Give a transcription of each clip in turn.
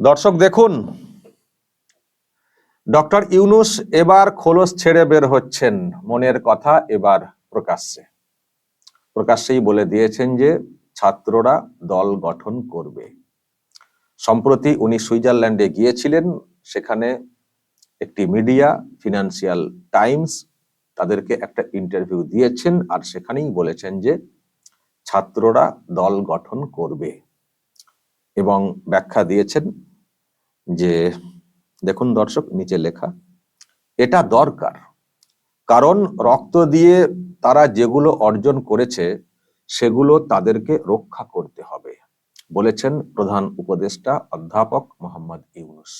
দর্শক, দেখুন। ডক্টর ইউনুস এবার খোলস ছেড়ে বের হচ্ছেন। মনের কথা এবার প্রকাশ্যে। প্রকাশ্যেই বলে দিয়েছেন যে ছাত্ররা দল গঠন করবে। সম্প্রতি উনি সুইজারল্যান্ডে গিয়েছিলেন। সেখানে একটি মিডিয়া, ফিনান্সিয়াল টাইমস, তাদেরকে একটা ইন্টারভিউ দিয়েছেন আর সেখানেই বলেছেন যে ছাত্ররা দল গঠন করবে। এবং ব্যাখ্যা দিয়েছেন যে দেখুন দর্শক, নিচে লেখা, এটা দরকার। কারণ রক্ত দিয়ে তারা যেগুলো অর্জন করেছে, সেগুলো তাদেরকে রক্ষা করতে হবে, বলেছেন প্রধান উপদেষ্টা অধ্যাপক মোহাম্মদ ইউনুস।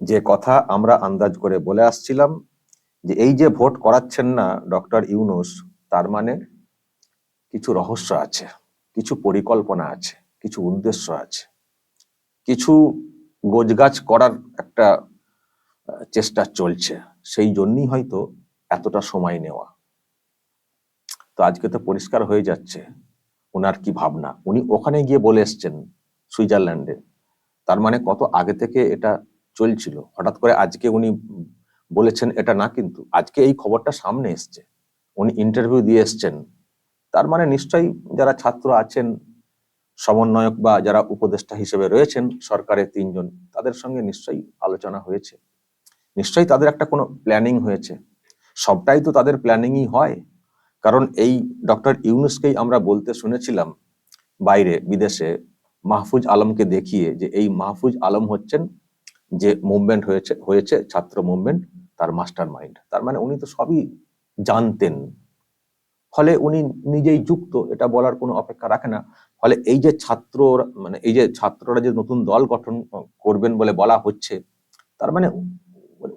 যে কথা আমরা আন্দাজ করে বলে আসছিলাম, যে এই যে ভোট করাচ্ছেন না ডক্টর ইউনুস, তার মানে কিছু রহস্য আছে, কিছু পরিকল্পনা আছে, কিছু উদ্দেশ্য আছে। কিছু গোজগাছ করার একটা চেষ্টা চলছে। সেই জন্যই হয়তো এতটা সময় নেওয়া। তো আজকে তো পরিষ্কার হয়ে যাচ্ছে। ওনার কি ভাবনা? উনি ওখানে গিয়ে বলে এসছেন সুইজারল্যান্ডে। তার মানে কত আগে থেকে এটা চলছিল। হঠাৎ করে আজকে উনি বলেছেন এটা না কিন্তু, আজকে এই খবরটা সামনে এসছে। উনি ইন্টারভিউ দিয়ে এসছেন। তার মানে নিশ্চয়ই যারা ছাত্র আছেন সমন্বয়ক বা যারা উপদেষ্টা হিসেবে রয়েছেন সরকারের তিনজন, তাদের সঙ্গে নিশ্চয়ই আলোচনা হয়েছে। নিশ্চয়ই তাদের একটা কোনো প্ল্যানিং হয়েছে। সবটাই তো তাদের প্ল্যানিংই হয়। কারণ এই ডক্টর ইউনুসকেই আমরা বলতে শুনেছিলাম বাইরে, বিদেশে, মাহফুজ আলমকে দেখিয়ে যে এই মাহফুজ আলম হচ্ছেন যে মুভমেন্ট হয়েছে হয়েছে ছাত্র মুভমেন্ট তার মাস্টার মাইন্ড তার মানে উনি তো সবই জানতেন। ফলে উনি নিজেই যুক্ত, এটা বলার কোনো অপেক্ষা রাখে না। ফলে এই যে ছাত্র মানে এই যে ছাত্ররা যে নতুন দল গঠন করবেন বলে বলা হচ্ছে, তার মানে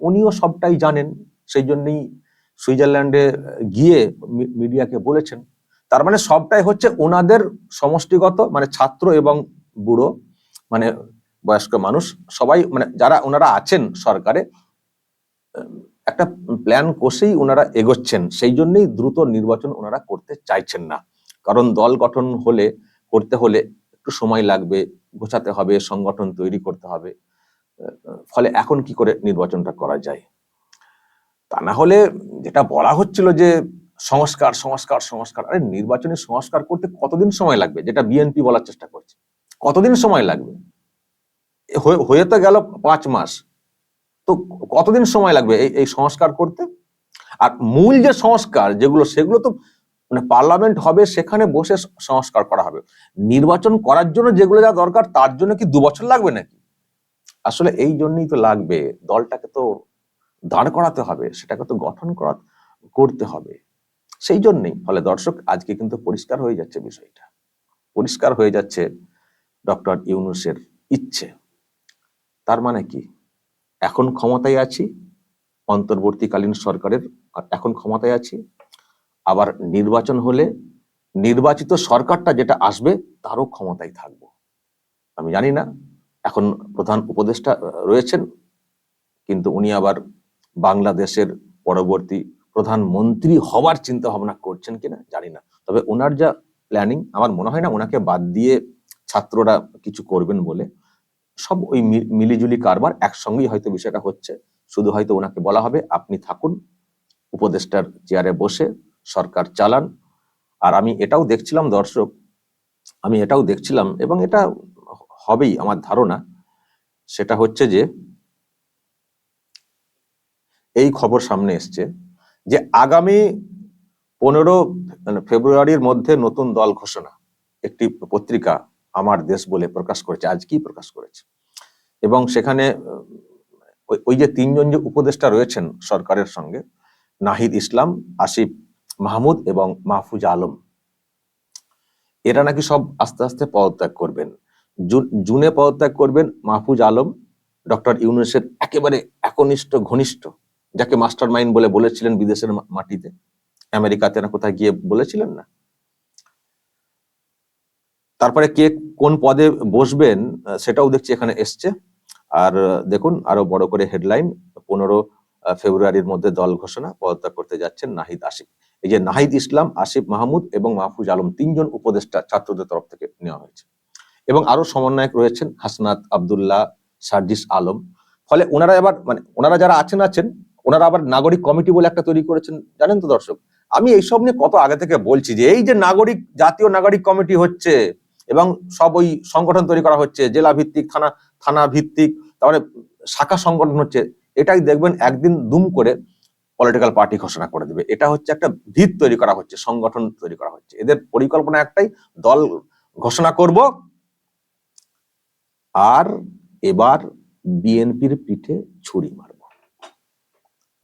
উনিও সবটাই জানেন, সেই জন্যই সুইজারল্যান্ডে গিয়ে মিডিয়াকে বলেছেন। তার মানে সবটাই হচ্ছে ওনাদের সমষ্টিগত মানে ছাত্র এবং বুড়ো মানে বয়স্ক মানুষ, সবাই মানে যারা ওনারা আছেন সরকারে একটা প্ল্যান কষেই ওনারা এগোচ্ছেন। সেই জন্যই দ্রুত নির্বাচন ওনারা করতে চাইছেন না। কারণ দল গঠন হলে, করতে হলে একটু সময় লাগবে, গোছাতে হবে, সংগঠন তৈরি করতে হবে। ফলে এখন কি করে নির্বাচনটা করা যায়? তা না হলে যেটা বলা হচ্ছিল যে, সংস্কার সংস্কার সংস্কার, আরে নির্বাচনী সংস্কার করতে কতদিন সময় লাগবে? যেটা বিএনপি বলার চেষ্টা করছে। কতদিন সময় লাগবে? হয়ে তো গেল পাঁচ মাস। তো কতদিন সময় লাগবে এই সংস্কার করতে? আর মূল যে সংস্কার যেগুলো, সেগুলো তো মানে পার্লামেন্ট হবে, সেখানে বসে সংস্কার করা হবে। নির্বাচন করার জন্য যেগুলো যা দরকার, তার জন্য কি দু বছর লাগবে নাকি? আসলে এই জন্যই তো লাগবে। দলটাকে তো দাঁড় করাতে হবে, সেটাকে তো গঠন করা, করতে হবে। সেই জন্যই, ফলে দর্শক, আজকে কিন্তু পরিষ্কার হয়ে যাচ্ছে বিষয়টা। পরিষ্কার হয়ে যাচ্ছে ডক্টর ইউনুসের ইচ্ছে। তার মানে কি? এখন ক্ষমতায় আছি, অন্তর্বর্তীকালীন সরকারের এখন ক্ষমতায় আছি। আবার নির্বাচন হলে নির্বাচিত সরকারটা যেটা আসবে, তারও ক্ষমতায় থাকব। আমি জানি না, এখন প্রধান উপদেষ্টা রয়েছেন, কিন্তু উনি আবার বাংলাদেশের পরবর্তী প্রধানমন্ত্রী হওয়ার চিন্তা ভাবনা করছেন কিনা, জানি না। তবে ওনার যা প্ল্যানিং আমার মনে হয় না ওনাকে বাদ দিয়ে ছাত্ররা কিছু করবেন বলে। সব ওই মিলিজুলি কারবার একসঙ্গেই হয়তো বিষয়টা হচ্ছে। শুধু হয়তো ওনাকে বলা হবে, আপনি থাকুন, উপদেষ্টার চেয়ারে বসে, সরকার চালান। আর আমি এটাও দেখছিলাম দর্শক, আমি এটাও দেখছিলাম এবং এটা হবেই আমার ধারণা। সেটা হচ্ছে যে, এই খবর সামনে এসছে যে আগামী পনেরো ফেব্রুয়ারির মধ্যে নতুন দল ঘোষণা। একটি পত্রিকা আমার দেশ বলে প্রকাশ করেছে, আজকেই প্রকাশ করেছে। এবং সেখানে ওই- যে তিনজন যে উপদেষ্টা রয়েছেন সরকারের সঙ্গে, নাহিদ ইসলাম, আসিফ মাহমুদ এবং মাহফুজ আলম, এরা নাকি সব আস্তে আস্তে পদত্যাগ করবেন। জুনে পদত্যাগ করবেন মাহফুজ আলম, ডক্টর ইউনুসের একেবারে একনিষ্ঠ ঘনিষ্ঠ, যাকে মাস্টার মাইন্ড বলে বলেছিলেন বিদেশের মাটিতে। আমেরিকাতে না কোথায় গিয়ে বলেছিলেন না? তারপরে কে কোন পদে বসবেন সেটাও দেখছি এখানে এসছে। আর দেখুন, আরও বড় করে হেডলাইন, পনেরো ফেব্রুয়ারির মধ্যে দল ঘোষণা, পদত্যাগ করতে যাচ্ছেন নাহিদ আসিফ এই যে নাহিদ ইসলাম আসিফ মাহমুদ এবং মাহফুজ আলম তিনজন উপদেষ্টা ছাত্রদের তরফ থেকে নেওয়া হয়েছে। এবং আরও সমন্বয়ক রয়েছেন হাসনাত আব্দুল্লাহ সার্জিস আলম। ফলে ওনারা এবার মানে ওনারা যারা আছেন আছেন, ওনারা আবার নাগরিক কমিটি বলে একটা তৈরি করেছেন, জানেন তো দর্শক? আমি এইসব নিয়ে কত আগে থেকে বলছি যে, এই যে নাগরিক, জাতীয় নাগরিক কমিটি হচ্ছে এবং সব ওই সংগঠন তৈরি করা হচ্ছে, জেলা ভিত্তিক, থানা থানা ভিত্তিক, তারপরে শাখা সংগঠন হচ্ছে, এটাই দেখবেন একদিন দুম করে পলিটিক্যাল পার্টি ঘোষণা করে দেবে। এটা হচ্ছে একটা ভিত তৈরি করা হচ্ছে, সংগঠন তৈরি করা হচ্ছে। এদের পরিকল্পনা একটাই, দল ঘোষণা করব আর এবার বিএনপির পিঠে ছুরি মারব।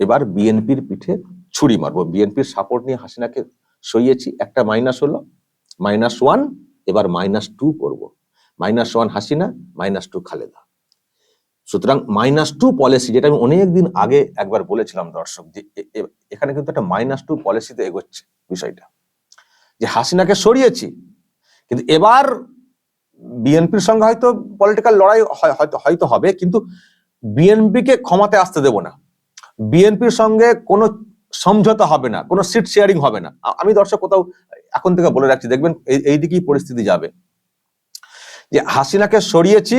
এবার বিএনপির পিঠে ছুরি মারবো। বিএনপির সাপোর্ট নিয়ে হাসিনাকে সইয়েছি, একটা মাইনাস হলো মাইনাস ওয়ান এবার মাইনাস টু করব। Minus one Hasina minus two Khaleda. সুতরাং মাইনাস টু পলিসি যেটা আমি অনেকদিন আগে একবার বলেছিলাম দর্শক, যে এখানে কিন্তু একটা মাইনাস টু পলিসিতে এগোচ্ছে বিষয়টা। যে হাসিনাকে সরিয়েছি, কিন্তু এবার বিএনপির সঙ্গে হয়তো পলিটিক্যাল লড়াই হয়- হয়তো হয়তো হবে, কিন্তু বিএনপিকে ক্ষমাতে আসতে দেব না। বিএনপির সঙ্গে কোনো সমঝোতা হবে না, কোনো সিট শেয়ারিং হবে না। আমি দর্শক কোথাও এখন থেকে বলে রাখছি, দেখবেন এই- দিকেই পরিস্থিতি যাবে। যে হাসিনাকে সরিয়েছি,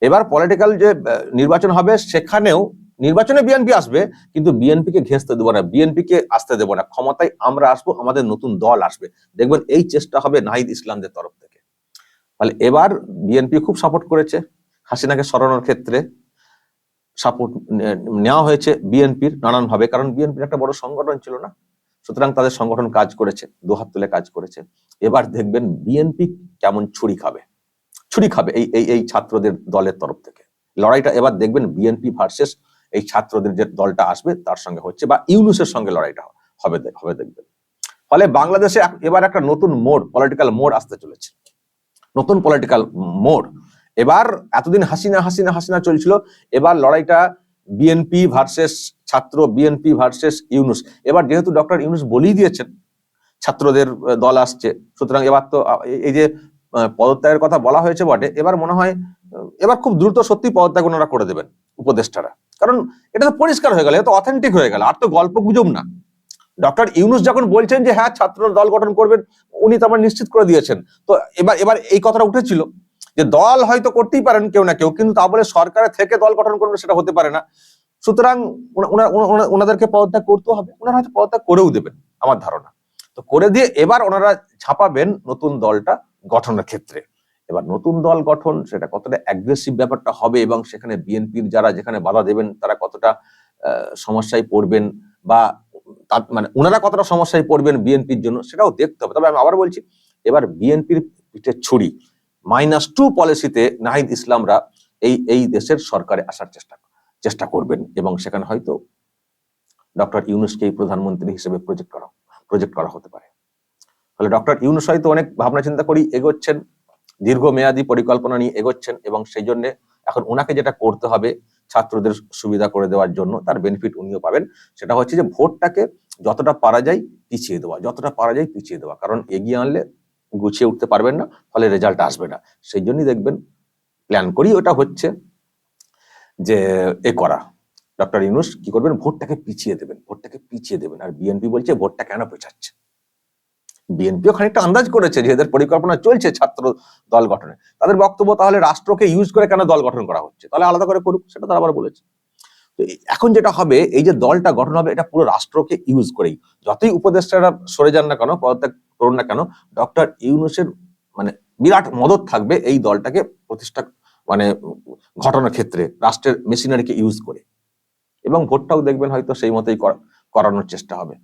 এবার পলিটিক্যাল যে নির্বাচন হবে, সেখানেও নির্বাচনে বিএনপি আসবে, কিন্তু বিএনপিকে ঘেঁচতে দেবো না বিএনপিকে আসতে দেবো না। ক্ষমতায় আমরা আসব, আমাদের নতুন দল আসবে। দেখবেন এই চেষ্টা হবে নাহিদ ইসলামদের তরফ থেকে। তাহলে এবার বিএনপি খুব সাপোর্ট করেছে, হাসিনাকে সরানোর ক্ষেত্রে সাপোর্ট নেওয়া হয়েছে বিএনপির নানান ভাবে কারণ বিএনপির একটা বড় সংগঠন ছিল না? সুতরাং তাদের সংগঠন কাজ করেছে দুহাত তুলে কাজ করেছে। এবার দেখবেন বিএনপি কেমন ছুরি খাবে। ছুরি খাবে এই এই এই ছাত্রদের দলের তরফ থেকে। লড়াইটা এবার দেখবেন বিএনপি ভার্সেস এই ছাত্রদের যে দলটা আসবে তার সঙ্গে হচ্ছে বা ইউনুসের সঙ্গে লড়াইটা হবে হবে দেখবেন। ফলে বাংলাদেশে এবার একটা নতুন মোড় পলিটিক্যাল মোড় আসতে চলেছে। নতুন পলিটিক্যাল মোড়। এবার এতদিন হাসিনা হাসিনা হাসিনা চলছিল, এবার লড়াইটা বিএনপি ভার্সেস ছাত্র বিএনপি ভার্সেস ইউনুস এবার যেহেতু ডক্টর ইউনুস বলেই দিয়েছেন, ছাত্রদের দল আসছে, সুতরাং এবার তো এই- যে পদত্যাগের কথা বলা হয়েছে বটে, এবার মনে হয় এবার খুব দ্রুত সত্যি পদত্যাগ ওনারা করে দেবেন, উপদেষ্টারা। কারণ এটা তো পরিষ্কার হয়ে গেল, এটা তো অথেন্টিক হয়ে গেল, আর তো গল্প গুজব না। ডক্টর ইউনুস যখন বলছেন যে হ্যাঁ ছাত্র দল গঠন করবেন, উনি তো আমার নিশ্চিত করে দিয়েছেন। তো এবার এবার এই কথাটা উঠেছিল। যে দল হয়তো করতেই পারেন কেউ না কেউ, কিন্তু তা বলে সরকারের থেকে দল গঠন করবে সেটা হতে পারে না। সুতরাং ওনা- ওনা- ওনা- ওনাদেরকে পদত্যাগ করতে হবে ওনারা হয়তো পদত্যাগ করেও দেবেন আমার ধারণা। তো করে দিয়ে এবার ওনারা ছাপাবেন নতুন দলটা গঠনের ক্ষেত্রে। এবার নতুন দল গঠন সেটা কতটা অ্যাগ্রেসিভ ব্যাপারটা হবে এবং সেখানে বিএনপির যারা যেখানে বাধা দেবেন, তারা কতটা সমস্যায় পড়বেন বা মানে ওনারা কতটা সমস্যায় পড়বেন বিএনপির জন্য সেটাও দেখতে হবে। তবে আমি আবার বলছি, এবার বিএনপির পিঠে ছুরি মাইনাস টু পলিসিতে নাহিদ ইসলামরা এই এই দেশের সরকারে আসার চেষ্টা চেষ্টা করবেন এবং সেখানে হয়তো ডক্টর ইউনুসকেই প্রধানমন্ত্রী হিসেবে প্রজেক্ট করা প্রজেক্ট করা হতে পারে। ফলে ডক্টর ইউনুস হয়তো অনেক ভাবনা চিন্তা করি এগোচ্ছেন, দীর্ঘমেয়াদী পরিকল্পনা নিয়ে এগোচ্ছেন এবং সেই জন্য এখন ওনাকে যেটা করতে হবে ছাত্রদের সুবিধা করে দেওয়ার জন্য, তার বেনিফিট উনিও পাবেন। সেটা হচ্ছে যে ভোটটাকে যতটা পারা যায় পিছিয়ে দেওয়া, যতটা পারা যায় পিছিয়ে দেওয়া। কারণ এগিয়ে আনলে গুছিয়ে উঠতে পারবেন না, ফলে রেজাল্ট আসবে না। সেই জন্যই দেখবেন প্ল্যান করি ওটা হচ্ছে যে এ করা। ডক্টর ইউনুস কি করবেন? ভোটটাকে পিছিয়ে দেবেন, ভোটটাকে পিছিয়ে দেবেন। আর বিএনপি বলছে, ভোটটা কেন পেছাচ্ছে? বিএনপিও খানিকটা আন্দাজ করেছে যে এদের পরিকল্পনা চলছে ছাত্র দল গঠনে। তাদের বক্তব্য তাহলে রাষ্ট্রকে ইউজ করে কেন দল গঠন করা হচ্ছে? তাহলে আলাদা করে করুক, সেটা তারা আবার বলেছে। এখন যেটা হবে, এই যে দলটা গঠন হবে, এটা পুরো রাষ্ট্রকে ইউজ করেই। যতই উপদেষ্টারা সরে যান না কেন, পদত্যাগ করুন না কেন ডক্টর ইউনুসের মানে বিরাট মদত থাকবে এই দলটাকে প্রতিষ্ঠা মানে ঘটনার ক্ষেত্রে, রাষ্ট্রের মেশিনারিকে ইউজ করে। এবং ভোটটাও দেখবেন হয়তো সেই মতোই করা- করানোর চেষ্টা হবে।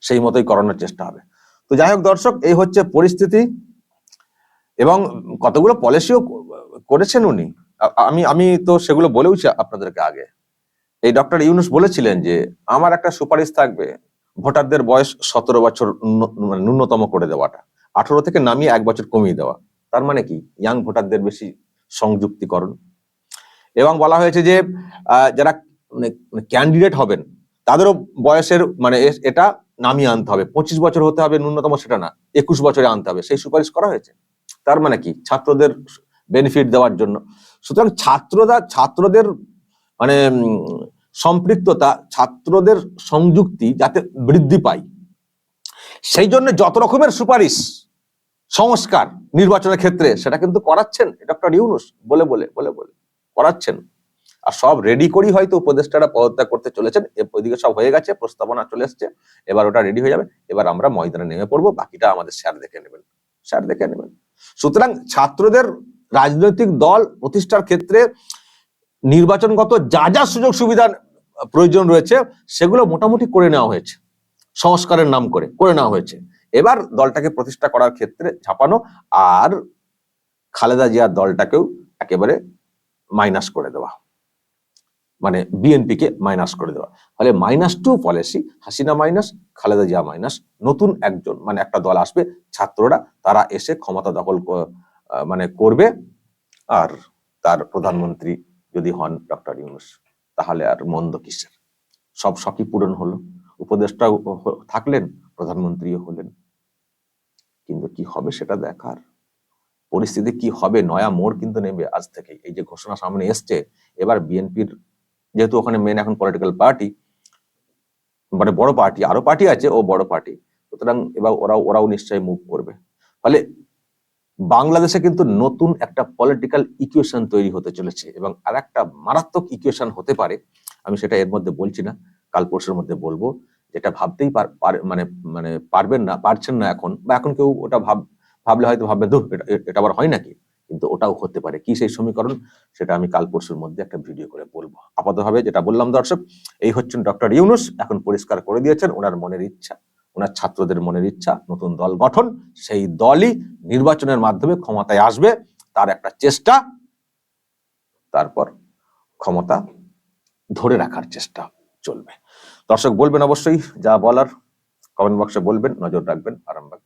সেই মতোই করানোর চেষ্টা হবে। তো যাই হোক দর্শক, এই হচ্ছে পরিস্থিতি। এবং কতগুলো পলিসিও করেছেন উনি? আমি আমি তো সেগুলো বলেওছি আপনাদেরকে আগে। এই ডক্টর ইউনুস বলেছিলেন যে, আমার একটা সুপারিশ থাকবে, ভোটারদের বয়স সতেরো বছর মানে ন্যূনতম করে দেওয়াটা। আঠারো থেকে নামিয়ে এক বছর কমিয়ে দেওয়া। তার মানে কি? ইয়াং ভোটারদের বেশি সংযুক্তিকরণ। এবং বলা হয়েছে যে যারা ক্যান্ডিডেট হবেন, তাদেরও বয়সের মানে এটা নামিয়ে আনতে হবে। পঁচিশ বছর হতে হবে ন্যূনতম, সেটা না। একুশ বছরে আনতে হবে। সেই সুপারিশ করা হয়েছে। তার মানে কি? ছাত্রদের বেনিফিট দেওয়ার জন্য। সুতরাং ছাত্ররা, ছাত্রদের মানে সম্পৃক্ততা ছাত্রদের সংযুক্তি যাতে বৃদ্ধি পায়। সেই জন্য যত রকমের সুপারিশ, সংস্কার নির্বাচনের ক্ষেত্রে সেটা কিন্তু করাচ্ছেন ডক্টর ইউনুস। বলে বলে বলে বলে, করাচ্ছেন। আর সব রেডি করি হয়তো উপদেষ্টারা পদত্যাগ করতে চলেছেন। ওইদিকে সব হয়ে গেছে, প্রস্তাবনা চলে এসছে। এবার ওটা রেডি হয়ে যাবে। এবার আমরা ময়দানে নেমে পড়ব। বাকিটা আমাদের স্যার দেখে নেবেন। স্যার দেখে নেবেন। সুতরাং ছাত্রদের রাজনৈতিক দল প্রতিষ্ঠার ক্ষেত্রে নির্বাচনগত যা যা সুযোগ সুবিধার প্রয়োজন রয়েছে, সেগুলো মোটামুটি করে নেওয়া হয়েছে। সংস্কারের নাম করে করে নেওয়া হয়েছে। এবার দলটাকে প্রতিষ্ঠা করার ক্ষেত্রে ছাপানো আর খালেদা জিয়ার দলটাকেও একেবারে মাইনাস করে দেওয়া। মানে বিএনপি কে মাইনাস করে দেওয়া। ফলে minus two policy Hasina minus Khaleda Zia minus নতুন একজন মানে একটা দল আসবে, ছাত্ররা, তারা এসে ক্ষমতা দখল মানে করবে, আর তার প্রধানমন্ত্রী যদি হন ডক্টর ইউনুস, তাহলে আর মন্দ কিসের? সব শখই পূরণ হলো। উপদেষ্টা থাকলেন, প্রধানমন্ত্রীও হলেন। কিন্তু কি হবে সেটা দেখার? পরিস্থিতি কি হবে? নয়া মোড় কিন্তু নেবে আজ থেকে এই যে ঘোষণা সামনে এসছে, এবার বিএনপির যেহেতু ওখানে মেন এখন পলিটিক্যাল পার্টি মানে বড় পার্টি আরও পার্টি আছে, ও বড় পার্টি সুতরাং এবার ওরাও ওরাও নিশ্চয়ই মুভ করবে। ফলে বাংলাদেশে কিন্তু নতুন একটা পলিটিক্যাল ইকুয়েশন তৈরি হতে চলেছে এবং আর একটা মারাত্মক ইকুয়েশন হতে পারে। আমি সেটা এর মধ্যে বলছি না, কাল পরশুর মধ্যে বলব। যেটা ভাবতেই মানে মানে পারবেন না, পারছেন না এখন, বা এখন কেউ ওটা ভাব, ভাবলে হয়তো ভাববে এটা এটা আবার হয় নাকি? কিন্তু ওটাও হতে পারে। কি সেই সমীকরণ? সেটা আমি কাল পরশুর মধ্যে একটা ভিডিও করে বলব। আপাতভাবে যেটা বললাম দর্শক, এই হচ্ছেন ডক্টর ইউনুস, এখন পরিষ্কার করে দিয়েছেন ওনার মনের ইচ্ছা। ওনার ছাত্রদের মনের ইচ্ছা, নতুন দল গঠন, সেই দলই নির্বাচনের মাধ্যমে ক্ষমতায় আসবে, তার একটা চেষ্টা, তারপর ক্ষমতা ধরে রাখার চেষ্টা চলবে। দর্শক বলবেন অবশ্যই যা বলার কমেন্ট বক্সে বলবেন, নজর রাখবেন আরামবাগ